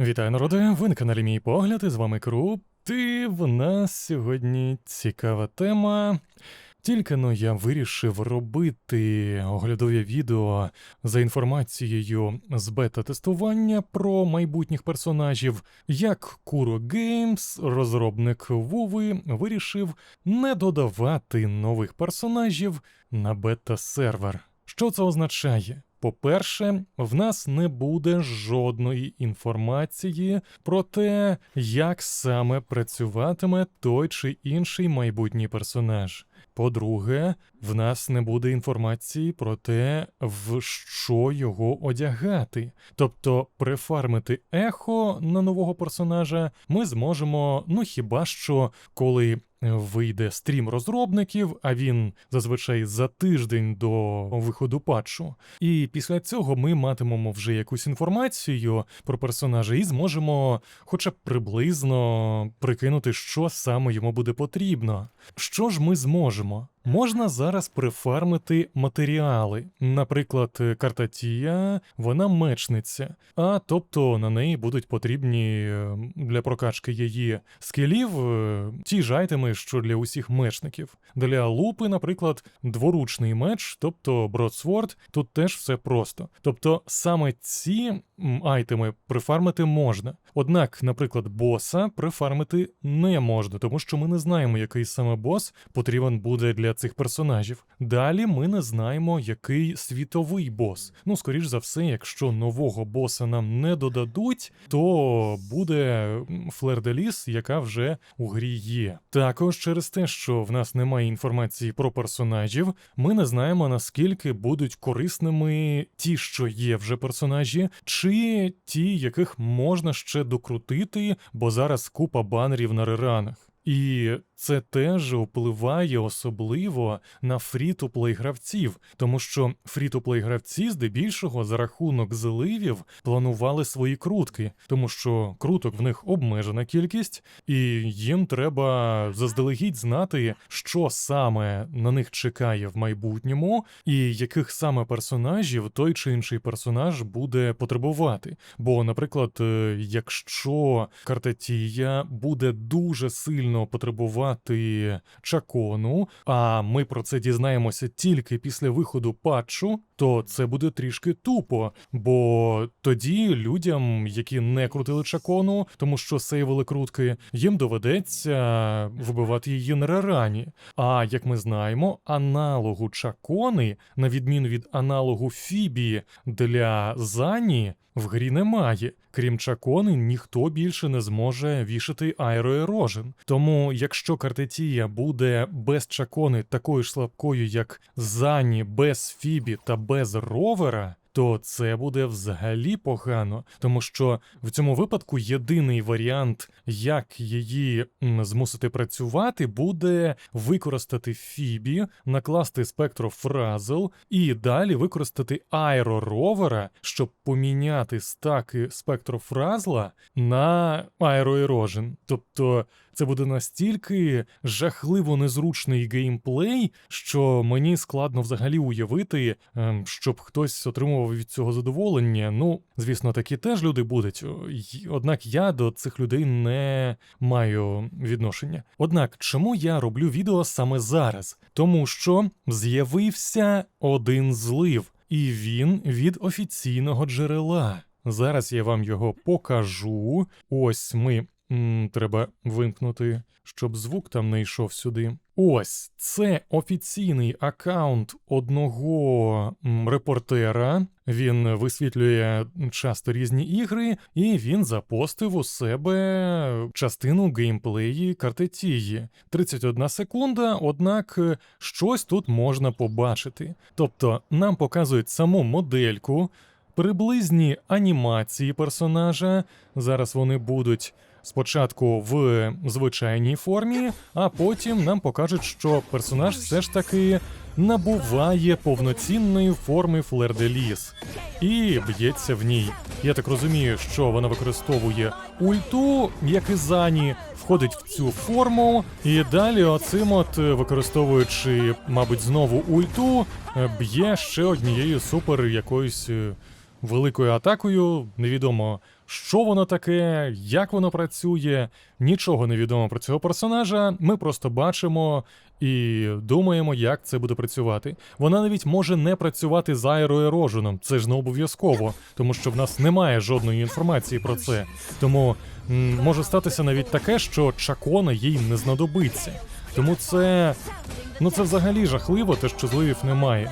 Вітаю, народи! Ви на каналі Мій Погляд, і з вами Круп. І в нас сьогодні цікава тема. Тільки но я вирішив робити оглядове відео за інформацією з бета-тестування про майбутніх персонажів, як Kuro Games, розробник Вови, вирішив не додавати нових персонажів на бета-сервер. Що це означає? По-перше, в нас не буде жодної інформації про те, як саме працюватиме той чи інший майбутній персонаж. По-друге, в нас не буде інформації про те, в що його одягати. Тобто префармити ехо на нового персонажа ми зможемо, ну хіба що коли вийде стрім розробників, а він зазвичай за тиждень до виходу патчу. І після цього ми матимемо вже якусь інформацію про персонажа і зможемо, хоча б приблизно прикинути, що саме йому буде потрібно. Що ж ми зможемо? Можна зараз прифармити матеріали. Наприклад, картатія, вона мечниця, а тобто на неї будуть потрібні е, для прокачки її скілів е, ті ж айтеми, що для усіх мечників. Для лупи, наприклад, дворучний меч, тобто бродсворд, тут теж все просто. Тобто саме ці айтеми прифармити можна. Однак, наприклад, боса прифармити не можна, тому що ми не знаємо, який саме бос потрібен буде для цих персонажів. Далі ми не знаємо, який світовий бос. Ну, скоріш за все, якщо нового боса нам не додадуть, то буде флер-де-ліс, яка вже у грі є. Також через те, що в нас немає інформації про персонажів, ми не знаємо наскільки будуть корисними ті, що є вже персонажі, чи ті, яких можна ще докрутити, бо зараз купа банерів на реранах. І це теж впливає особливо на фрі-то-плей гравців, тому що фрі-то-плей гравці здебільшого за рахунок зливів планували свої крутки, тому що круток в них обмежена кількість, і їм треба заздалегідь знати, що саме на них чекає в майбутньому, і яких саме персонажів той чи інший персонаж буде потребувати. Бо, наприклад, е, якщо картатія буде дуже сильно потребувати чакону, а ми про це дізнаємося тільки після виходу патчу, то це буде трішки тупо, бо тоді людям, які не крутили чакону, тому що сейвили крутки, їм доведеться вибивати її на рерані. А як ми знаємо, аналогу чакони, на відміну від аналогу Фібі для Зані. В грі немає. Крім чакони, ніхто більше не зможе вішати аероерожен. Тому, якщо картетія буде без чакони такою ж слабкою, як Зані, без Фібі та без ровера. То це буде взагалі погано, тому що в цьому випадку єдиний варіант, як її змусити працювати, буде використати Фібі, накласти спектрофразл і далі використати аероровера, щоб поміняти стаки спектрофразла на аероерожен. Тобто це буде настільки жахливо незручний геймплей, що мені складно взагалі уявити, ем, щоб хтось отримував від цього задоволення. Ну, звісно, такі теж люди будуть. Однак я до цих людей не маю відношення. Однак, чому я роблю відео саме зараз? Тому що з'явився один злив, і він від офіційного джерела. Зараз я вам його покажу. Ось ми. М, треба вимкнути, щоб звук там не йшов сюди. Ось це офіційний аккаунт одного м, репортера. Він висвітлює часто різні ігри, і він запостив у себе частину геймплеї картетії. 31 секунда, однак е, щось тут можна побачити. Тобто нам показують саму модельку, приблизні анімації персонажа. Зараз вони будуть спочатку в звичайній формі, а потім нам покажуть, що персонаж все ж таки набуває повноцінної форми флер-де-ліс і б'ється в ній. Я так розумію, що вона використовує ульту, як і Зані, входить в цю форму, і далі оцим от, е, використовуючи, мабуть, знову ульту, е, б'є ще однією супер якоюсь е, великою атакою. Невідомо, що воно таке, як воно працює. Нічого не відомо про цього персонажа. Ми просто бачимо і думаємо, як це буде працювати. Вона навіть може не працювати з аероероженом, це ж не обов'язково, тому що в нас немає жодної інформації про це. Тому м, може статися навіть таке, що чакона їй не знадобиться. Тому це ну це взагалі жахливо, те, що зливів немає.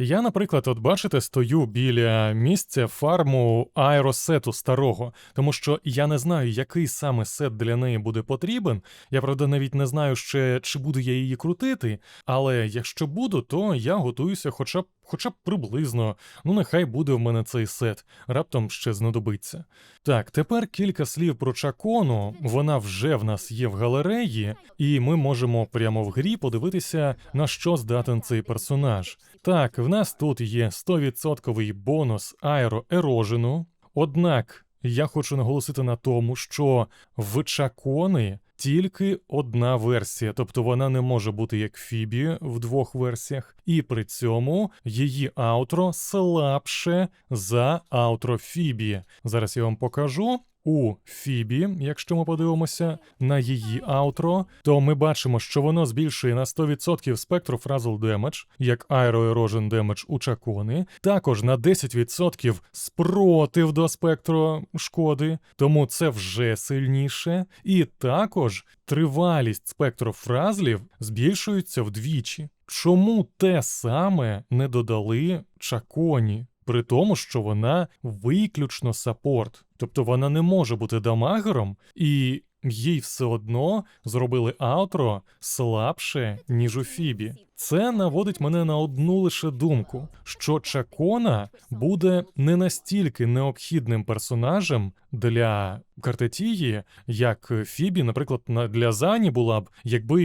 Я, наприклад, от бачите, стою біля місця фарму аеросету старого, тому що я не знаю, який саме сет для неї буде потрібен. Я правда навіть не знаю ще, чи буду я її крутити. Але якщо буду, то я готуюся, хоча б хоча б приблизно. Ну, нехай буде в мене цей сет, раптом ще знадобиться. Так, тепер кілька слів про чакону. Вона вже в нас є в галереї, і ми можемо прямо в грі подивитися, на що здатен цей персонаж. Так, в нас тут є 100% бонус аероерожену. Однак я хочу наголосити на тому, що в чакони тільки одна версія, тобто вона не може бути як Фібі в двох версіях, і при цьому її аутро слабше за аутро Фібі. Зараз я вам покажу. У Фібі, якщо ми подивимося на її аутро, то ми бачимо, що воно збільшує на 100% спектрофразл демедж, як аероерожен демедж у чакони, також на 10% спротив до спектру шкоди, тому це вже сильніше. І також тривалість спектрофразлів збільшується вдвічі. Чому те саме не додали чаконі? При тому, що вона виключно саппорт, тобто вона не може бути дамагером, і їй все одно зробили аутро слабше, ніж у Фібі. Це наводить мене на одну лише думку, що Чакона буде не настільки необхідним персонажем для Картетії, як Фібі, наприклад, на- для Зані була б, якби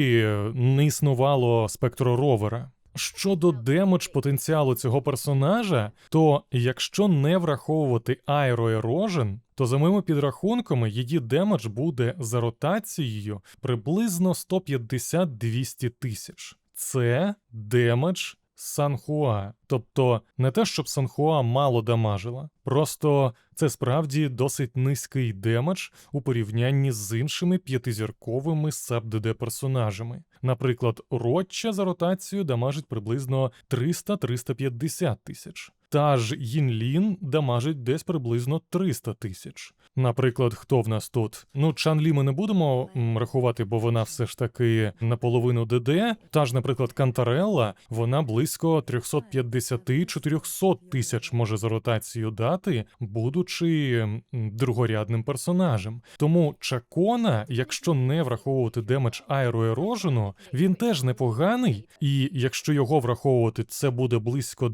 не існувало спектроровера. Щодо демедж потенціалу цього персонажа, то якщо не враховувати аероерожен, то за моїми підрахунками її демедж буде за ротацією приблизно 150-200 тисяч. Це демедж Санхуа. Тобто не те, щоб Санхуа мало дамажила, просто це справді досить низький демедж у порівнянні з іншими п'ятизірковими саб-ДД персонажами. Наприклад, Ротча за ротацію дамажить приблизно 300-350 тисяч. Та ж Їнлін дамажить десь приблизно 300 тисяч. Наприклад, хто в нас тут? Ну, Чанлі ми не будемо рахувати, бо вона все ж таки наполовину ДД. Та ж, наприклад, Кантарелла, вона близько 350-400 тисяч може за ротацію дати, будучи другорядним персонажем. Тому Чакона, якщо не враховувати демедж аероерожену, він теж непоганий, і якщо його враховувати, це буде близько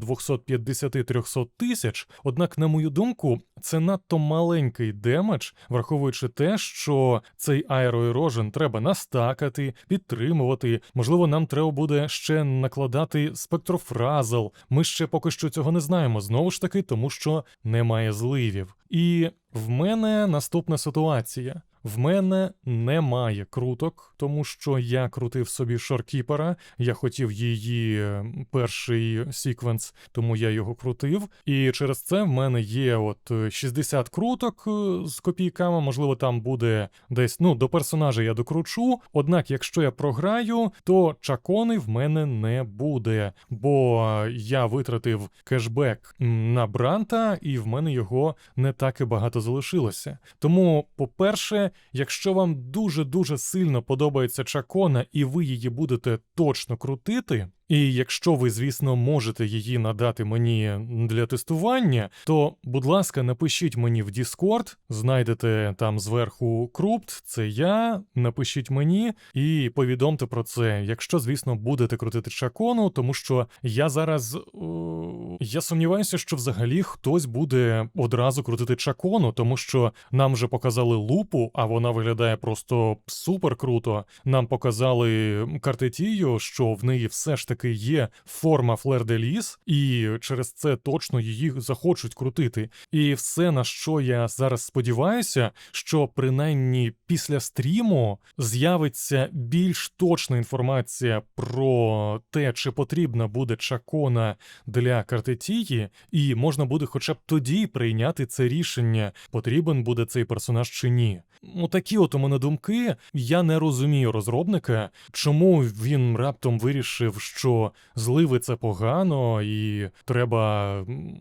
250-300 тисяч. Однак, на мою думку, це надто маленький демедж, враховуючи те, що цей аероерожен треба настакати, підтримувати. Можливо, нам треба буде ще накладати спектрофразл. Ми ще поки що цього не знаємо. Знову ж таки, тому що немає зливів. І в мене наступна ситуація. В мене немає круток, тому що я крутив собі шоркіпера. Я хотів її е, перший сіквенс, тому я його крутив. І через це в мене є от е, 60 круток е, з копійками. Можливо, там буде десь ну до персонажа я докручу. Однак, якщо я програю, то чакони в мене не буде, бо е, я витратив кешбек на бранта, і в мене його не так і багато залишилося. Тому, по-перше, якщо вам дуже-дуже сильно подобається чакона, і ви її будете точно крутити. І якщо ви, звісно, можете її надати мені для тестування, то, будь ласка, напишіть мені в Discord, знайдете там зверху крупт, це я, напишіть мені і повідомте про це, якщо, звісно, будете крутити чакону, тому що я зараз. о, я сумніваюся, що взагалі хтось буде одразу крутити чакону, тому що нам вже показали лупу, а вона виглядає просто супер круто. Нам показали картетію, що в неї все ж таки таки є форма Флер де Ліс, і через це точно її захочуть крутити. І все, на що я зараз сподіваюся, що принаймні після стріму з'явиться більш точна інформація про те, чи потрібна буде чакона для картетії, і можна буде хоча б тоді прийняти це рішення, потрібен буде цей персонаж чи ні. Ну такі от у мене думки. Я не розумію розробника, чому він раптом вирішив, що зливи це погано, і треба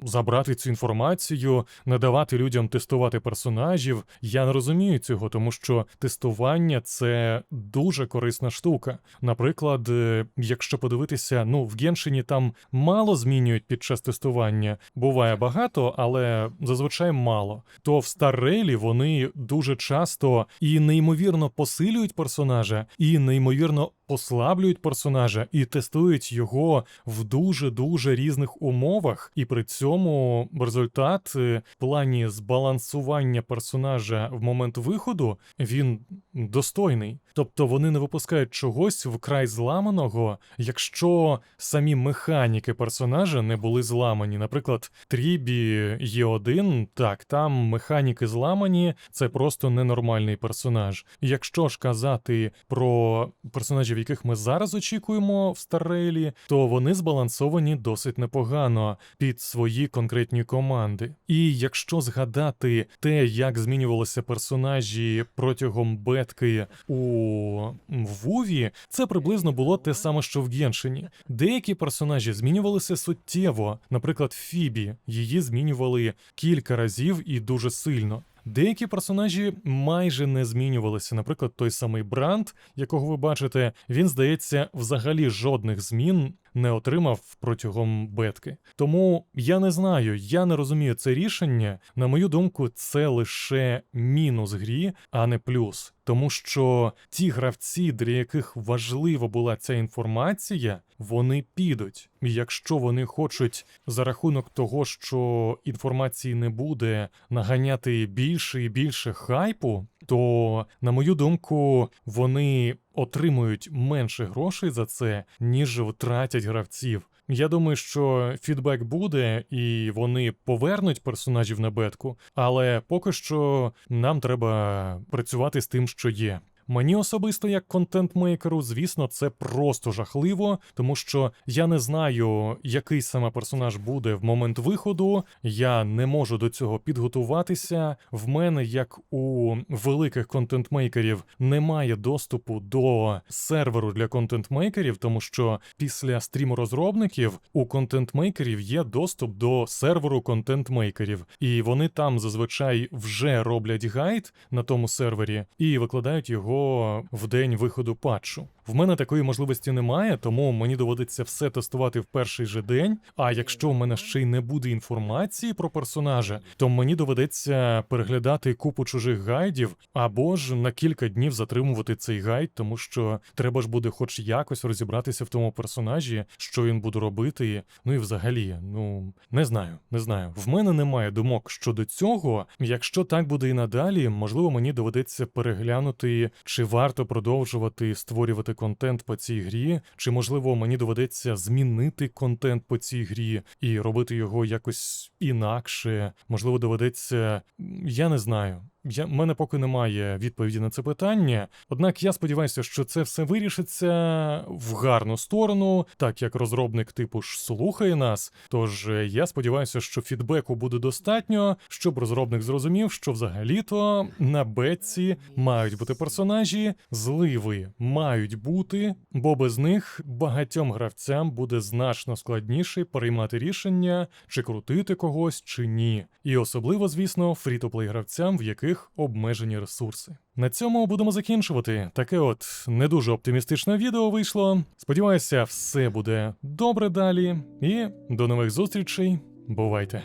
забрати цю інформацію, не давати людям тестувати персонажів. Я не розумію цього, тому що тестування це дуже корисна штука. Наприклад, е, якщо подивитися, ну в Геншині там мало змінюють під час тестування, буває багато, але зазвичай мало. То в Старрейлі вони дуже часто і неймовірно посилюють персонажа, і неймовірно послаблюють персонажа і тестують його в дуже дуже різних умовах. І при цьому результат е, в плані збалансування персонажа в момент виходу він достойний. Тобто вони не випускають чогось вкрай зламаного, якщо самі механіки персонажа не були зламані. Наприклад, Трібі Є1, так, там механіки зламані, це просто ненормальний персонаж. Якщо ж казати про персонажів, яких ми зараз очікуємо в Старрейлі, то вони збалансовані досить непогано під свої конкретні команди. І якщо згадати те, як змінювалися персонажі протягом бетки у Вуві, це приблизно було те саме, що в Геншині. Деякі персонажі змінювалися суттєво, наприклад, Фібі, її змінювали кілька разів і дуже сильно. Деякі персонажі майже не змінювалися. Наприклад, той самий Бранд, якого ви бачите, він здається, взагалі жодних змін не отримав протягом бетки. Тому я не знаю, я не розумію це рішення. На мою думку, це лише мінус грі, а не плюс. Тому що ті гравці, для яких важлива була ця інформація, вони підуть. Якщо вони хочуть за рахунок того, що інформації не буде, наганяти більше і більше хайпу, то, на мою думку, вони отримують менше грошей за це, ніж втратять гравців. Я думаю, що фідбек буде, і вони повернуть персонажів на бетку, але поки що нам треба працювати з тим, що є. Мені особисто, як контент-мейкеру, звісно, це просто жахливо, тому що я не знаю, який саме персонаж буде в момент виходу. Я не можу до цього підготуватися. В мене, як у великих контент-мейкерів, немає доступу до серверу для контент-мейкерів, тому що після стріму розробників у контент-мейкерів є доступ до серверу контент-мейкерів, і вони там зазвичай вже роблять гайд на тому сервері і викладають його в день виходу патчу. В мене такої можливості немає, тому мені доводиться все тестувати в перший же день. А якщо в мене ще й не буде інформації про персонажа, то мені доведеться переглядати купу чужих гайдів або ж на кілька днів затримувати цей гайд, тому що треба ж буде хоч якось розібратися в тому персонажі, що він буде робити. Ну і взагалі, ну не знаю, не знаю. В мене немає думок щодо цього. Якщо так буде і надалі, можливо, мені доведеться переглянути, чи варто продовжувати створювати контент по цій грі, чи можливо мені доведеться змінити контент по цій грі і робити його якось інакше. Можливо, доведеться. Я не знаю. Я, в мене поки немає відповіді на це питання. Однак я сподіваюся, що це все вирішиться в гарну сторону, так як розробник типу ж слухає нас. Тож е, я сподіваюся, що фідбеку буде достатньо, щоб розробник зрозумів, що взагалі-то на бетці мають бути персонажі, зливи мають бути, бо без них багатьом гравцям буде значно складніше приймати рішення, чи крутити когось, чи ні. І особливо, звісно, фрі-то-плей гравцям, в яких обмежені ресурси. На цьому будемо закінчувати. Таке от не дуже оптимістичне відео вийшло. Сподіваюся, все буде добре далі. І до нових зустрічей. Бувайте!